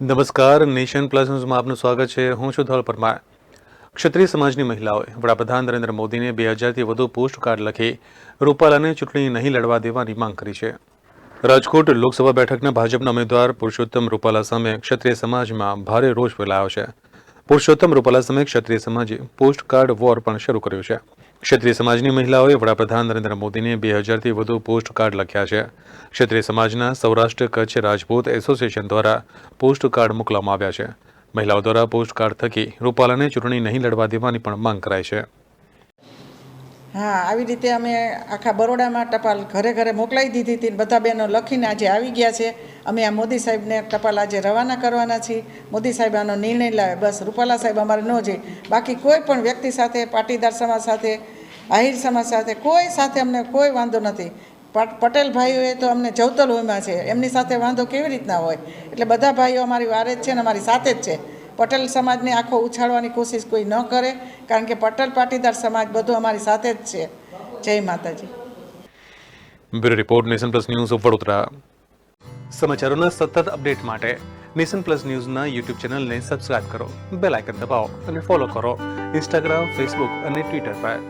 નમસ્કાર, nation plus ન્યૂઝમાં આપનું સ્વાગત છે. હું છું ધોલ પરમાર. ક્ષત્રિય સમાજની મહિલાઓએ વડાપ્રધાન નરેન્દ્ર મોદીને બે હજારથી વધુ પોસ્ટ કાર્ડ લખી રૂપાલાને ચૂંટણી નહીં લડવા દેવાની માંગ કરી છે. રાજકોટ લોકસભા બેઠકના ભાજપના ઉમેદવાર પુરુષોત્તમ રૂપાલા સામે ક્ષત્રિય સમાજમાં ભારે રોષ ફેલાયો છે. પુરુષોત્તમ રૂપાલા સામે ક્ષત્રિય સમાજે પોસ્ટ કાર્ડ વોર પણ શરૂ કર્યું છે. ક્ષત્રિય સમાજની મહિલાઓએ વડાપ્રધાન નરેન્દ્ર મોદીને બે હજારથી વધુ પોસ્ટ કાર્ડ લખ્યા છે. ક્ષત્રિય સમાજના સૌરાષ્ટ્ર કચ્છ રાજપૂત એસોસિએશન દ્વારા પોસ્ટ કાર્ડ મોકલવામાં આવ્યા છે. મહિલાઓ દ્વારા પોસ્ટ કાર્ડ થકી રૂપાલાને ચૂંટણી નહીં લડવા દેવાની પણ માંગ કરાઈ છે. હા, આવી રીતે અમે આખા બરોડામાં ટપાલ ઘરે ઘરે મોકલાવી દીધી હતી બધા બહેનો લખીને આજે આવી ગયા છે. અમે આ મોદી સાહેબને ટપાલ આજે રવાના કરવાના છીએ. મોદી સાહેબ આનો નિર્ણય લાવે, બસ રૂપાલા સાહેબ અમારે ન જોઈએ બાકી કોઈ પણ વ્યક્તિ સાથે, પાટીદાર સમાજ સાથે, આહિર સમાજ સાથે, કોઈ સાથે અમને કોઈ વાંધો નથી. પટેલ ભાઈઓએ તો અમને જવતલ હોયમાં છે. એમની સાથે વાંધો કેવી રીતના હોય? એટલે બધા ભાઈઓ અમારી વારે જ છે ને અમારી સાથે જ છે. પટેલ સમાજને આખો ઉછાળવાની કોશિશ કોઈ ન કરે કારણ કે પટેલ પાટીદાર સમાજ બધું અમારી સાથે જ છે. જય માતાજી. Bureau report nation plus news Vadodara. સમાચારોના સતત અપડેટ માટે નેશન પ્લસ ન્યૂઝના યુટ્યુબ ચેનલને સબસ્ક્રાઇબ કરો બેલ આઇકન દબાવો અને ફોલો કરો. ઇન્સ્ટાગ્રામ ફેસબુક અને ટ્વિટર પર.